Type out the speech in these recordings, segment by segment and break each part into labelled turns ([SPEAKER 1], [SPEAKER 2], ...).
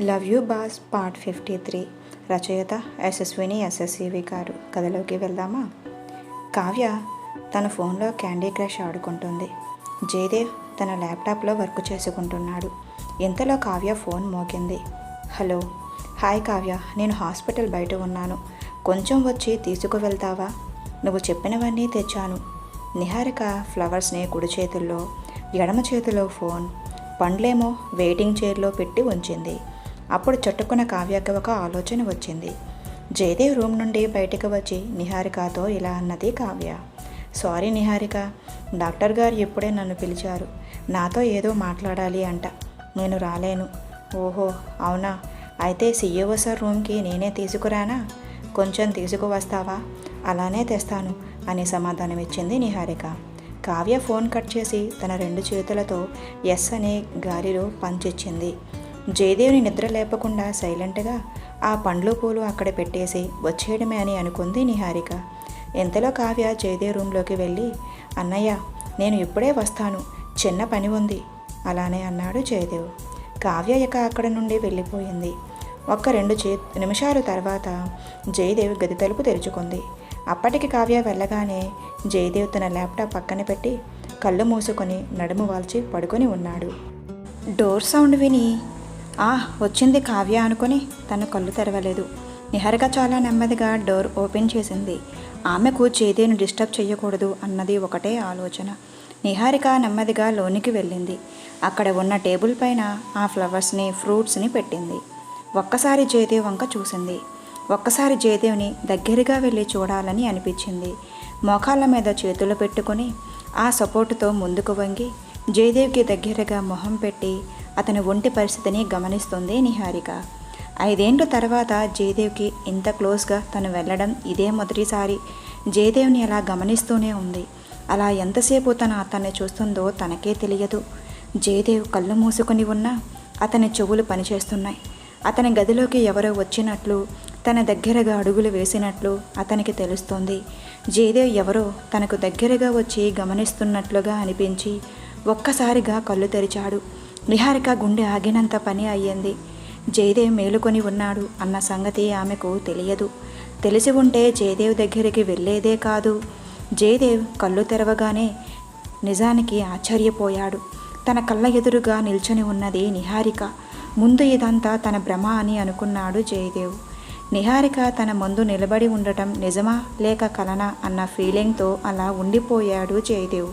[SPEAKER 1] Love you boss part fifty three. రచయిత యశస్విని ఎస్ఎస్సివి గారు. కథలోకి వెళ్దామా? కావ్య తన ఫోన్లో క్యాండీ క్రష్ ఆడుకుంటుంది. జయదేవ్ తన ల్యాప్టాప్లో వర్క్ చేసుకుంటున్నాడు. ఇంతలో కావ్య ఫోన్ మోగింది. హలో. హాయ్ కావ్య. నేను హాస్పిటల్ బయట ఉన్నాను. కొంచెం వచ్చి తీసుకువెళ్తావా? నువ్వు చెప్పినవన్నీ తెచ్చాను. నిహారిక ఫ్లవర్స్ని కుడి చేతుల్లో ఎడమ చేతిలో ఫోన్ పండ్లేమో వెయిటింగ్ చైర్లో పెట్టి ఉంచింది. అప్పుడు చట్టుకున్న కావ్యకి ఒక ఆలోచన వచ్చింది. జయదేవ్ రూమ్ నుండి బయటకు వచ్చి నిహారికతో ఇలా అన్నది కావ్య. సారీ నిహారిక డాక్టర్ గారు ఇప్పుడే నన్ను పిలిచారు. నాతో ఏదో మాట్లాడాలి అంట. నేను రాలేను. ఓహో అవునా? అయితే సీఈఓ సార్ రూమ్కి నేనే తీసుకురానా? కొంచెం తీసుకువస్తావా? అలానే తెస్తాను అని సమాధానం ఇచ్చింది నిహారిక. కావ్య ఫోన్ కట్ చేసి తన రెండు చేతులతో ఎస్ అనే గాలిలో పంచిచ్చింది జయదేవుని నిద్ర లేపకుండా సైలెంట్గా ఆ పండ్లు పూలు అక్కడ పెట్టేసి వచ్చేయడమే అని అనుకుంది నిహారిక. ఇంతలో కావ్య జయదేవ్ రూమ్లోకి వెళ్ళి అన్నయ్య నేను ఇప్పుడే వస్తాను. చిన్న పని ఉంది. అలానే అన్నాడు జయదేవ్. కావ్య ఇక అక్కడ నుండి వెళ్ళిపోయింది. ఒక్క రెండు చే నిమిషాల తర్వాత జయదేవ్ గది తలుపు తెరుచుకుంది. అప్పటికి కావ్య వెళ్ళగానే జయదేవ్ తన ల్యాప్టాప్ పక్కన పెట్టి కళ్ళు మూసుకొని నడుము వాల్చి పడుకొని ఉన్నాడు. డోర్ సౌండ్ విని ఆ వచ్చింది కావ్య అనుకొని తన కళ్ళు తెరవలేదు. నిహారిక చాలా నెమ్మదిగా డోర్ ఓపెన్ చేసింది. ఆమెకు జయదేవ్ని డిస్టర్బ్ చేయకూడదు అన్నది ఒకటే ఆలోచన. నిహారిక నెమ్మదిగా లోనికి వెళ్ళింది. అక్కడ ఉన్న టేబుల్ పైన ఆ ఫ్లవర్స్ని ఫ్రూట్స్ని పెట్టింది. ఒక్కసారి జయదేవ్ వంక చూసింది. ఒక్కసారి జయదేవ్ని దగ్గరగా వెళ్ళి చూడాలని అనిపించింది. మోకాళ్ళ మీద చేతులు పెట్టుకొని ఆ సపోర్టుతో ముందుకు వంగి జయదేవ్కి దగ్గరగా మొహం పెట్టి అతని ఒంటి పరిస్థితిని గమనిస్తుంది నిహారిక. ఐదేండ్ల తర్వాత జయదేవ్కి ఇంత క్లోజ్గా తను వెళ్ళడం ఇదే మొదటిసారి. జయదేవ్ని అలా గమనిస్తూనే ఉంది. అలా ఎంతసేపు తన అతన్ని చూస్తుందో తనకే తెలియదు. జయదేవ్ కళ్ళు మూసుకొని ఉన్నా అతని చెవులు పనిచేస్తున్నాయి. అతని గదిలోకి ఎవరో వచ్చినట్లు తన దగ్గరగా అడుగులు వేసినట్లు అతనికి తెలుస్తోంది. జయదేవ్ ఎవరో తనకు దగ్గరగా వచ్చి గమనిస్తున్నట్లుగా అనిపించి ఒక్కసారిగా కళ్ళు తెరిచాడు. నిహారిక గుండె ఆగినంత పని అయ్యింది. జయదేవ్ మేలుకొని ఉన్నాడు అన్న సంగతి ఆమెకు తెలియదు. తెలిసి ఉంటే జయదేవ్ దగ్గరికి వెళ్ళేదే కాదు. జయదేవ్ కళ్ళు తెరవగానే నిజానికి ఆశ్చర్యపోయాడు. తన కళ్ళ ఎదురుగా నిల్చొని ఉన్నది నిహారిక. ముందు ఇదంతా తన భ్రమ అని అనుకున్నాడు జయదేవ్. నిహారిక తన ముందు నిలబడి ఉండటం నిజమా లేక కలనా అన్న ఫీలింగ్తో అలా ఉండిపోయాడు జయదేవ్.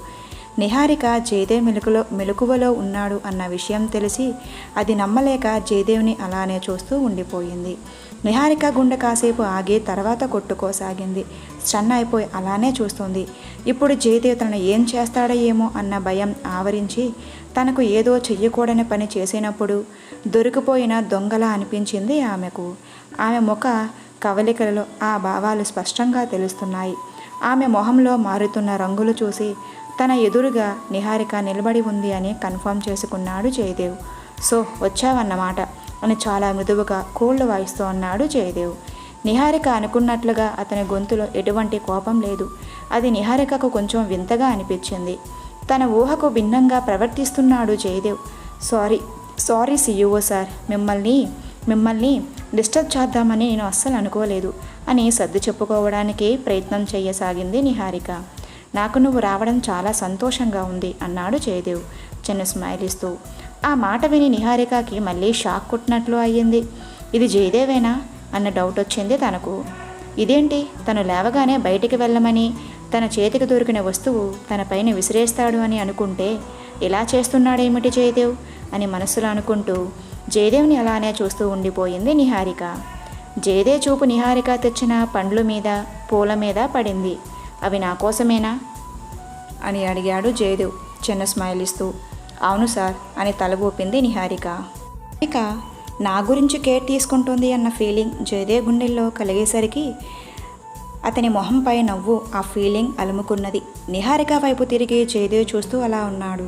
[SPEAKER 1] నిహారిక జయదేవ్ మెలకులో మెలకువలో ఉన్నాడు అన్న విషయం తెలిసి అది నమ్మలేక జయదేవ్ని అలానే చూస్తూ ఉండిపోయింది. నిహారిక గుండె కాసేపు ఆగి తర్వాత కొట్టుకోసాగింది. స్టన్ అయిపోయి అలానే చూస్తుంది. ఇప్పుడు జయదేవ్ తనను ఏం చేస్తాడో ఏమో అన్న భయం ఆవరించి తనకు ఏదో చెయ్యకూడని పని చేసినప్పుడు దొరికిపోయిన దొంగలా అనిపించింది ఆమెకు. ఆమె ముఖ కవలికలలో ఆ భావాలు స్పష్టంగా తెలుస్తున్నాయి. ఆమె మొహంలో మారుతున్న రంగులు చూసి తన ఎదురుగా నిహారిక నిలబడి ఉంది అని కన్ఫర్మ్ చేసుకున్నాడు జయదేవ్. సో వచ్చావన్నమాట అని చాలా మృదువుగా కోళ్ళు వాయిస్తూ అన్నాడు జయదేవ్. నిహారిక అనుకున్నట్లుగా అతని గొంతులో ఎటువంటి కోపం లేదు. అది నిహారికకు కొంచెం వింతగా అనిపించింది. తన ఊహకు భిన్నంగా ప్రవర్తిస్తున్నాడు Jayadev. Sorry sorry CEO sir. మిమ్మల్ని మిమ్మల్ని డిస్టర్బ్ చేద్దామని నేను అస్సలు అనుకోలేదు అని సర్ది చెప్పుకోవడానికి ప్రయత్నం చేయసాగింది నిహారిక. నాకు నువ్వు రావడం చాలా సంతోషంగా ఉంది అన్నాడు జయదేవ్. చిన్న స్మైల్ ఇస్తూ ఆ మాట విని నిహారికకి మళ్ళీ షాక్ కొట్టినట్లు అయ్యింది. ఇది జయదేవేనా? అన్న డౌట్ వచ్చింది తనకు. ఇదేంటి? తను లేవగానే బయటికి వెళ్ళమని తన చేతికి దొరికిన వస్తువు తన పైన విసిరేస్తాడు అని అనుకుంటే ఇలా చేస్తున్నాడేమిటి జయదేవ్? అని మనస్సులో అనుకుంటూ జయదేవ్ని అలానే చూస్తూ ఉండిపోయింది నిహారిక. జయదేవ్ చూపు నిహారిక తెచ్చిన పండ్ల మీద పూల మీద పడింది. అవి నా కోసమేనా? అని అడిగాడు జయదేవ్. చిన్న స్మైల్ ఇస్తూ అవును సార్ అని తల ఊపింది నిహారిక. ఇక నా గురించి కేర్ తీసుకుంటుంది అన్న ఫీలింగ్ జయదేవ్ గుండెల్లో కలిగేసరికి అతని మొహంపై నవ్వు ఆ ఫీలింగ్ అలుముకున్నది. నిహారిక వైపు తిరిగి జయదేవ్ చూస్తూ అలా ఉన్నాడు.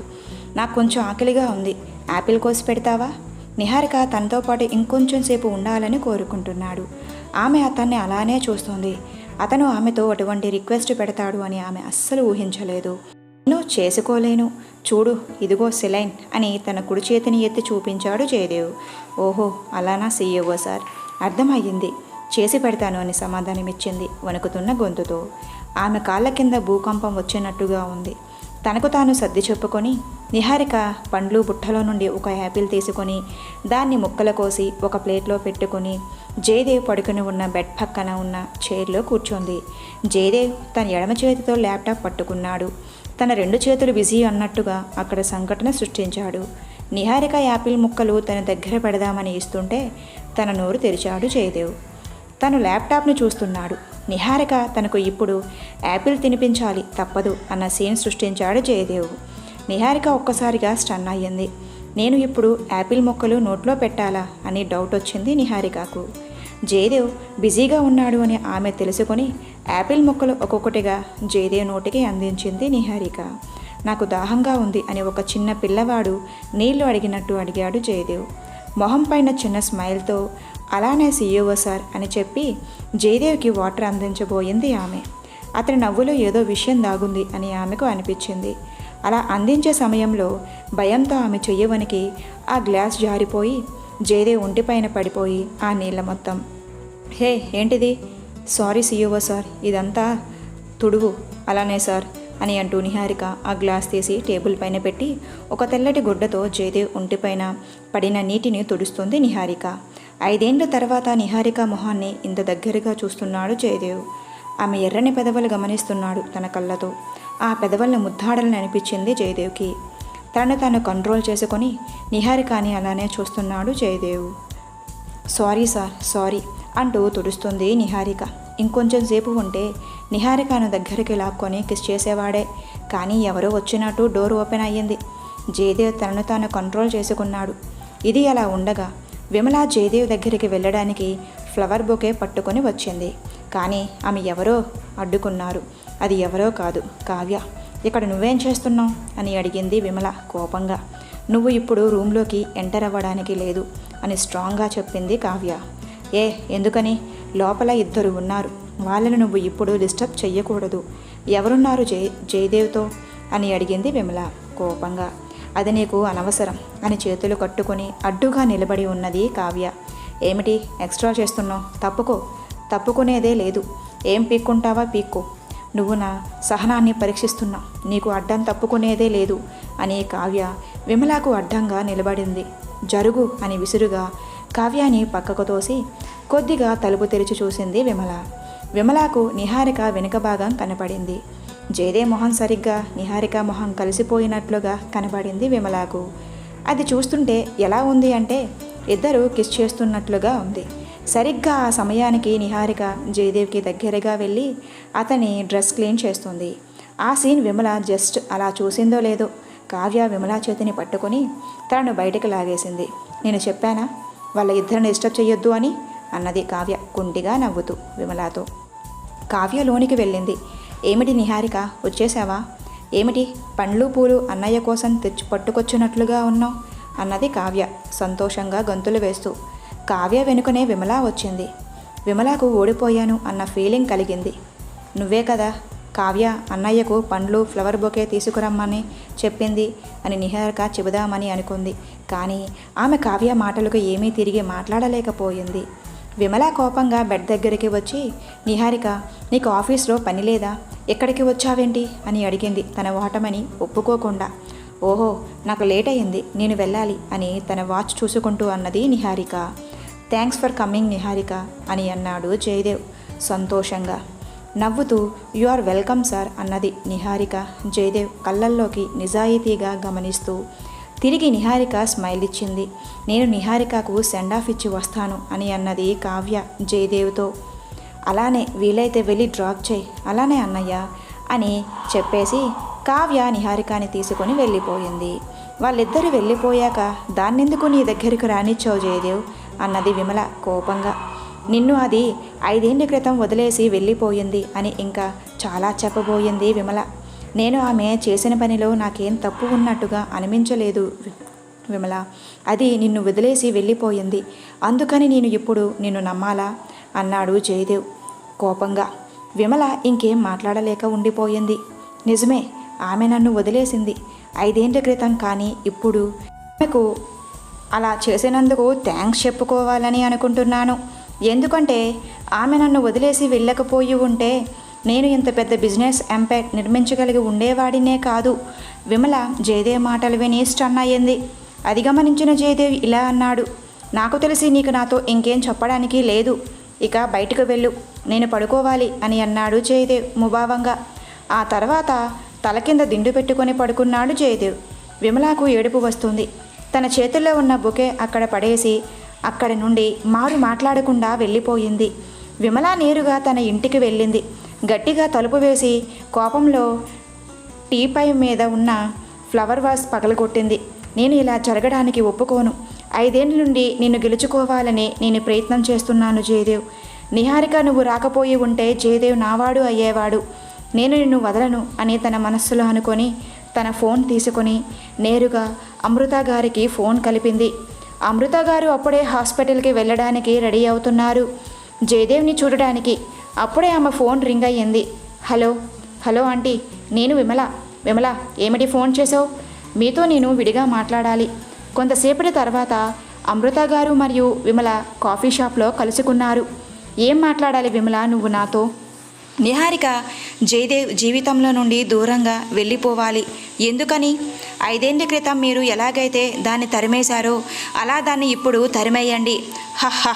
[SPEAKER 1] నాకు కొంచెం ఆకలిగా ఉంది. యాపిల్ కోసి పెడతావా? నిహారిక తనతో పాటు ఇంకొంచెం సేపు ఉండాలని కోరుకుంటున్నాడు. ఆమె అతన్ని అలానే చూస్తుంది. అతను ఆమెతో అటువంటి రిక్వెస్ట్ పెడతాడు అని ఆమె అస్సలు ఊహించలేదు. నేను చేసుకోలేను. చూడు ఇదిగో సెలైన్ అని తన కుడి చేతిని ఎత్తి చూపించాడు జయదేవ్. ఓహో అలానా సీఈఓ సార్? అర్థమయ్యింది. చేసి పెడతాను అని సమాధానమిచ్చింది వణుకుతున్న గొంతుతో. ఆమె కాళ్ళ కింద భూకంపం వచ్చినట్టుగా ఉంది. తనకు తాను సర్ది చెప్పుకొని నిహారిక పండ్లు బుట్టలో నుండి ఒక యాపిల్ తీసుకొని దాన్ని ముక్కలు కోసి ఒక ప్లేట్లో పెట్టుకొని జయదేవ్ పడుకుని ఉన్న బెడ్ పక్కన ఉన్న చైర్లో కూర్చుంది. జయదేవ్ తన ఎడమ చేతితో ల్యాప్టాప్ పట్టుకున్నాడు. తన రెండు చేతులు బిజీ అన్నట్టుగా అక్కడ సంఘటన సృష్టించాడు. నిహారిక యాపిల్ ముక్కలు తన దగ్గర పెడదామని ఇస్తుంటే తన నోరు తెరిచాడు జయదేవ్. తను ల్యాప్టాప్ను చూస్తున్నాడు. నిహారిక తనకు ఇప్పుడు యాపిల్ తినిపించాలి తప్పదు అన్న సీన్ సృష్టించాడు జయదేవ్. నిహారిక ఒక్కసారిగా స్టన్ అయ్యింది. నేను ఇప్పుడు యాపిల్ మొక్కలు నోట్లో పెట్టాలా అని డౌట్ వచ్చింది నిహారికకు. జయదేవ్ బిజీగా ఉన్నాడు అని ఆమె తెలుసుకొని యాపిల్ మొక్కలు ఒక్కొక్కటిగా జయదేవ్ నోటికి అందించింది నిహారిక. నాకు దాహంగా ఉంది అని ఒక చిన్న పిల్లవాడు నీళ్ళు అడిగినట్టు అడిగాడు జయదేవ్. మొహం పైన చిన్న స్మైల్తో అలానే సీఈఓ సార్ అని చెప్పి జయదేవ్కి వాటర్ అందించబోయింది ఆమె. అతని నవ్వులో ఏదో విషయం దాగుంది అని ఆమెకు అనిపించింది. అలా అందించే సమయంలో భయంతో ఆమె చెయ్యవనికి ఆ గ్లాస్ జారిపోయి జయదేవ్ ఒంటిపైన పడిపోయి ఆ నీళ్ళ మొత్తం. హే ఏంటిది? సారీ సీఈఓ సార్ ఇదంతా తుడువు. అలానే సార్ అని అంటూ నిహారిక ఆ గ్లాస్ తీసి టేబుల్ పైన పెట్టి ఒక తెల్లటి గుడ్డతో జయదేవ్ ఒంటిపైన పడిన నీటిని తుడుస్తుంది నిహారిక. ఐదేండ్ల తర్వాత నిహారిక మొహాన్ని ఇంత దగ్గరగా చూస్తున్నాడు జయదేవ్. ఆమె ఎర్రని పెదవులు గమనిస్తున్నాడు తన కళ్ళతో. ఆ పెదవులను ముద్దాడలని అనిపించింది జయదేవ్కి. తనను తాను కంట్రోల్ చేసుకొని నిహారికాని అలానే చూస్తున్నాడు జయదేవ్. సారీ సార్ సారీ అంటూ తుడుస్తుంది నిహారిక. ఇంకొంచెం సేపు ఉంటే నిహారికను దగ్గరికి లాక్కొని కిస్ చేసేవాడే. కానీ ఎవరో వచ్చినట్టు డోర్ ఓపెన్ అయ్యింది. జయదేవ్ తనను తాను కంట్రోల్ చేసుకున్నాడు. ఇది అలా ఉండగా విమల జయదేవ్ దగ్గరికి వెళ్ళడానికి ఫ్లవర్ బొకే పట్టుకొని వచ్చింది. కానీ ఆమె ఎవరో అడ్డుకున్నారు. అది ఎవరో కాదు కావ్య. ఇక్కడ నువ్వేం చేస్తున్నావు? అని అడిగింది విమల కోపంగా. నువ్వు ఇప్పుడు రూమ్లోకి ఎంటర్ అవ్వడానికి లేదు అని స్ట్రాంగ్గా చెప్పింది కావ్య. ఏ ఎందుకని? లోపల ఇద్దరు ఉన్నారు. వాళ్ళని నువ్వు ఇప్పుడు డిస్టర్బ్ చెయ్యకూడదు. ఎవరున్నారు జయ జయదేవ్తో? అని అడిగింది విమల కోపంగా. అది నీకు అనవసరం అని చేతులు కట్టుకొని అడ్డుగా నిలబడి ఉన్నది కావ్య. ఏమిటి ఎక్స్ట్రా చేస్తున్నావు? తప్పుకో. తప్పుకునేదే లేదు. ఏం పీక్కుంటావా? పీక్కు. నువ్వు నా సహనాన్ని పరీక్షిస్తున్నావు నీకు అడ్డం తప్పుకునేదే లేదు అని కావ్య విమలాకు అడ్డంగా నిలబడింది. జరుగు అని విసురుగా కావ్యాన్ని పక్కకు తోసి కొద్దిగా తలుపు తెరిచి చూసింది విమల. విమలకు నిహారిక వెనుక భాగం కనపడింది. జయదే మొహం సరిగ్గా నిహారిక మొహం కలిసిపోయినట్లుగా కనబడింది విమలకు. అది చూస్తుంటే ఎలా ఉంది అంటే ఇద్దరు కిస్ చేస్తున్నట్లుగా ఉంది. సరిగ్గా ఆ సమయానికి నిహారిక జయదేవ్కి దగ్గరగా వెళ్ళి అతని డ్రెస్ క్లీన్ చేస్తుంది. ఆ సీన్ విమల జస్ట్ అలా చూసిందో లేదో కావ్య విమల చేతిని పట్టుకొని తనను బయటకు లాగేసింది. నేను చెప్పానా? వాళ్ళ ఇద్దరిని డిస్టర్బ్ చేయొద్దు అని? అన్నది కావ్య కుంటిగా నవ్వుతూ విమలాతో. కావ్య లోనికి వెళ్ళింది. ఏమిటి నిహారిక వచ్చేసావా? ఏమిటి పండ్లు పూలు అన్నయ్య కోసం తెచ్చి పట్టుకొచ్చినట్లుగా ఉన్నావు? అన్నది కావ్య సంతోషంగా గంతులు వేస్తూ. కావ్య వెనుకనే విమల వచ్చింది. విమలకు ఓడిపోయాను అన్న ఫీలింగ్ కలిగింది. నువ్వే కదా కావ్య అన్నయ్యకు పండ్లు ఫ్లవర్ బొకే తీసుకురమ్మని చెప్పింది అని నిహారిక చెబుదామని అనుకుంది. కానీ ఆమె కావ్య మాటలకు ఏమీ తిరిగి మాట్లాడలేకపోయింది. విమల కోపంగా బెడ్ దగ్గరికి వచ్చి నిహారిక నీకు ఆఫీస్లో పని లేదా? ఎక్కడికి వచ్చావేంటి? అని అడిగింది తన ఓటమని ఒప్పుకోకుండా. ఓహో నాకు లేట్ అయింది నేను వెళ్ళాలి అని తన వాచ్ చూసుకుంటూ అన్నది Niharika. Thanks for coming Niharika అని అన్నాడు జయదేవ్ సంతోషంగా. నవ్వుతూ యు ఆర్ వెల్కమ్ సార్ అన్నది నిహారిక. జయదేవ్ కళ్ళల్లోకి నిజాయితీగా గమనిస్తూ. తిరిగి నిహారిక స్మైల్ ఇచ్చింది. నేను నిహారికకు సెండ్ ఆఫ్ ఇచ్చి వస్తాను అని అన్నది కావ్య జయదేవ్తో. అలానే వీలైతే వెళ్ళి డ్రాప్ చేయి. అలానే అన్నయ్య అని చెప్పేసి కావ్య నిహారికాని తీసుకొని వెళ్ళిపోయింది. వాళ్ళిద్దరూ వెళ్ళిపోయాక దాన్నెందుకు నీ దగ్గరికి రానిచ్చావు జయదేవ్? అన్నది విమల కోపంగా. నిన్ను అది ఐదేళ్ళ క్రితం వదిలేసి వెళ్ళిపోయింది అని ఇంకా చాలా చెప్పబోయింది విమల. నేను ఆమె చేసిన పనిలో నాకేం తప్పు ఉన్నట్టుగా అనిపించలేదు విమల. అది నిన్ను వదిలేసి వెళ్ళిపోయింది. అందుకని నేను ఇప్పుడు నిన్ను నమ్మాలా? అన్నాడు జయదేవ్. కోపంగా. విమల ఇంకేం మాట్లాడలేక ఉండిపోయింది. నిజమే ఆమె నన్ను వదిలేసింది. ఐదేండ్ల క్రితం కానీ ఇప్పుడు ఆమెకు అలా చేసినందుకు థ్యాంక్స్ చెప్పుకోవాలని అనుకుంటున్నాను. ఎందుకంటే ఆమె నన్ను వదిలేసి వెళ్ళకపోయి ఉంటే నేను ఇంత పెద్ద బిజినెస్ ఎంపైర్ నిర్మించగలిగి ఉండేవాడినే కాదు. విమల జయదేవ్ మాటలు విని స్టన్ అయ్యింది. అది గమనించిన జయదేవ్ ఇలా అన్నాడు. నాకు తెలిసి నీకు నాతో ఇంకేం చెప్పడానికి లేదు. ఇక బయటకు వెళ్ళు. నేను పడుకోవాలి అని అన్నాడు జయదేవ్ ముభావంగా. ఆ తర్వాత తల కింద దిండు పెట్టుకొని పడుకున్నాడు జయదేవ్. విమలాకు ఏడుపు వస్తుంది. తన చేతుల్లో ఉన్న బొకే అక్కడ పడేసి అక్కడి నుండి మారు మాట్లాడకుండా వెళ్ళిపోయింది. విమల నేరుగా తన ఇంటికి వెళ్ళింది. గట్టిగా తలుపు వేసి కోపంలో టీపై మీద ఉన్న ఫ్లవర్ వాస్ పగలగొట్టింది. నేను ఇలా జరగడానికి ఒప్పుకోను. ఐదేండ్ల నుండి నిన్ను గెలుచుకోవాలని నేను ప్రయత్నం చేస్తున్నాను జయదేవ్. నిహారిక నువ్వు రాకపోయి ఉంటే జయదేవ్ నావాడు అయ్యేవాడు. నేను నిన్ను వదలను అని తన మనస్సులో అనుకొని తన ఫోన్ తీసుకొని నేరుగా అమృత గారికి ఫోన్ కలిపింది. అమృత గారు అప్పుడే హాస్పిటల్కి వెళ్ళడానికి రెడీ అవుతున్నారు. జయదేవ్ని చూడడానికి అప్పుడే ఆమె ఫోన్ రింగ్ అయ్యింది. హలో హలో ఆంటీ నేను విమల. విమల ఏమిటి ఫోన్ చేసావు మీతో నేను విడిగా మాట్లాడాలి. కొంతసేపటి తర్వాత అమృత గారు మరియు విమల కాఫీ షాప్లో కలుసుకున్నారు. ఏం మాట్లాడాలి విమల నువ్వు నాతో? నిహారిక జయదేవ్ జీవితంలో నుండి దూరంగా వెళ్ళిపోవాలి. ఎందుకని? ఐదేండ్ల క్రితం మీరు ఎలాగైతే దాన్ని తరిమేశారో అలా దాన్ని ఇప్పుడు తరిమేయండి. హహ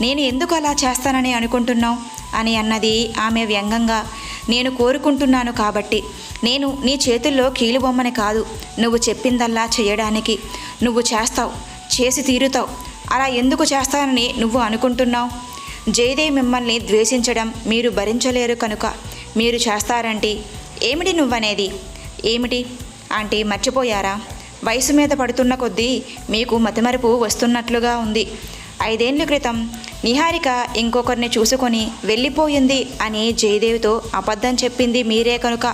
[SPEAKER 1] నేను ఎందుకు అలా చేస్తానని అనుకుంటున్నావు? అని అన్నది ఆమె వ్యంగంగా నేను కోరుకుంటున్నాను కాబట్టి. నేను నీ చేతుల్లో కీలుబొమ్మని కాదు. నువ్వు చెప్పిందల్లా చేయడానికి. నువ్వు చేస్తావు చేసి తీరుతావు. అలా ఎందుకు చేస్తానని నువ్వు అనుకుంటున్నావు? జయదేవ్ మిమ్మల్ని ద్వేషించడం మీరు భరించలేరు కనుక మీరు చేస్తారంటే ఏమిటి నువ్వనేది? ఏమిటి? ఆంటీ మర్చిపోయారా? వయసు మీద పడుతున్న కొద్దీ మీకు మతిమరుపు వస్తున్నట్లుగా ఉంది. ఐదేళ్ళ క్రితం నిహారిక ఇంకొకరిని చూసుకొని వెళ్ళిపోయింది అని జయదేవ్తో అబద్ధం చెప్పింది మీరే కనుక.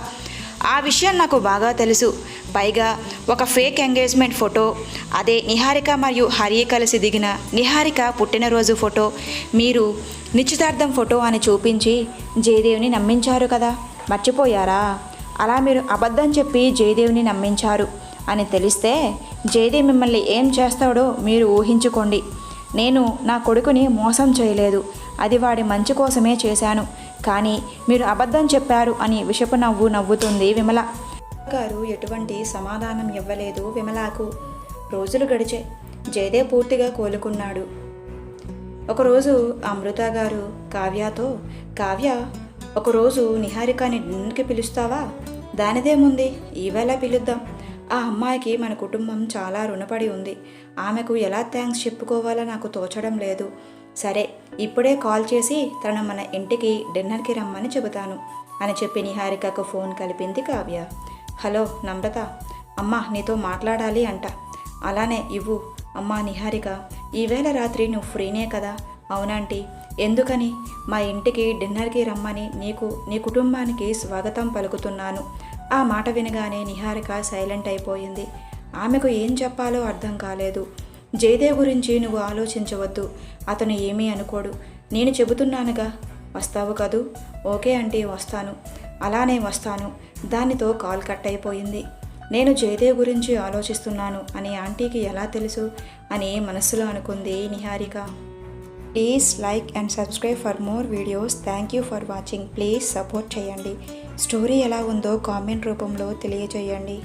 [SPEAKER 1] ఆ విషయం నాకు బాగా తెలుసు. పైగా ఒక ఫేక్ ఎంగేజ్మెంట్ ఫోటో అదే నిహారిక మరియు హరి కలిసి దిగిన నిహారిక పుట్టినరోజు ఫోటో మీరు నిశ్చితార్థం ఫోటో అని చూపించి జయదేవ్ని నమ్మించారు కదా. మర్చిపోయారా? అలా మీరు అబద్ధం చెప్పి జయదేవ్ని నమ్మించారు అని తెలిస్తే జయదేవ్ మిమ్మల్ని ఏం చేస్తాడో మీరు ఊహించుకోండి. నేను నా కొడుకుని మోసం చేయలేదు. అది వాడి మంచి కోసమే చేశాను. కానీ మీరు అబద్ధం చెప్పారు అని విషపు నవ్వు నవ్వుతుంది విమల. గారు ఎటువంటి సమాధానం ఇవ్వలేదు విమలకు. రోజులు గడిచే జయదే పూర్తిగా కోలుకున్నాడు. ఒకరోజు అమృత గారు కావ్యతో కావ్య ఒకరోజు నిహారికని డిన్నర్కి పిలుస్తావా? దానిదేముంది? ఈవేళ పిలుద్దాం. ఆ అమ్మాయికి మన కుటుంబం చాలా రుణపడి ఉంది. ఆమెకు ఎలా థ్యాంక్స్ చెప్పుకోవాలో నాకు తోచడం లేదు. సరే ఇప్పుడే కాల్ చేసి తను మన ఇంటికి డిన్నర్కి రమ్మని చెబుతాను అని చెప్పి నిహారికకు ఫోన్ కలిపింది కావ్య. హలో నమ్రత. అమ్మా నీతో మాట్లాడాలి అంట. అలానే ఇవ్వు. అమ్మా నిహారిక ఈవేళ రాత్రి నువ్వు ఫ్రీనే కదా? అవునాంటీ ఎందుకని? మా ఇంటికి డిన్నర్కి రమ్మని నీకు నీ కుటుంబానికి స్వాగతం పలుకుతున్నాను. ఆ మాట వినగానే నిహారిక సైలెంట్ అయిపోయింది. ఆమెకు ఏం చెప్పాలో అర్థం కాలేదు. జయదేవ్ గురించి నువ్వు ఆలోచించవద్దు. అతను ఏమీ అనుకోడు. నేను చెబుతున్నానుగా. వస్తావు కదూ? ఓకే అంటే వస్తాను. అలానే వస్తాను. దానితో కాల్ కట్ అయిపోయింది. నేను జయదేవ్ గురించి ఆలోచిస్తున్నాను అని ఆంటీకి ఎలా తెలుసు? అని మనసులో అనుకుంది Niharika. Please like and subscribe for more videos. Thank you for watching. Please support చేయండి. స్టోరీ ఎలా ఉందో కామెంట్ రూపంలో తెలియజేయండి.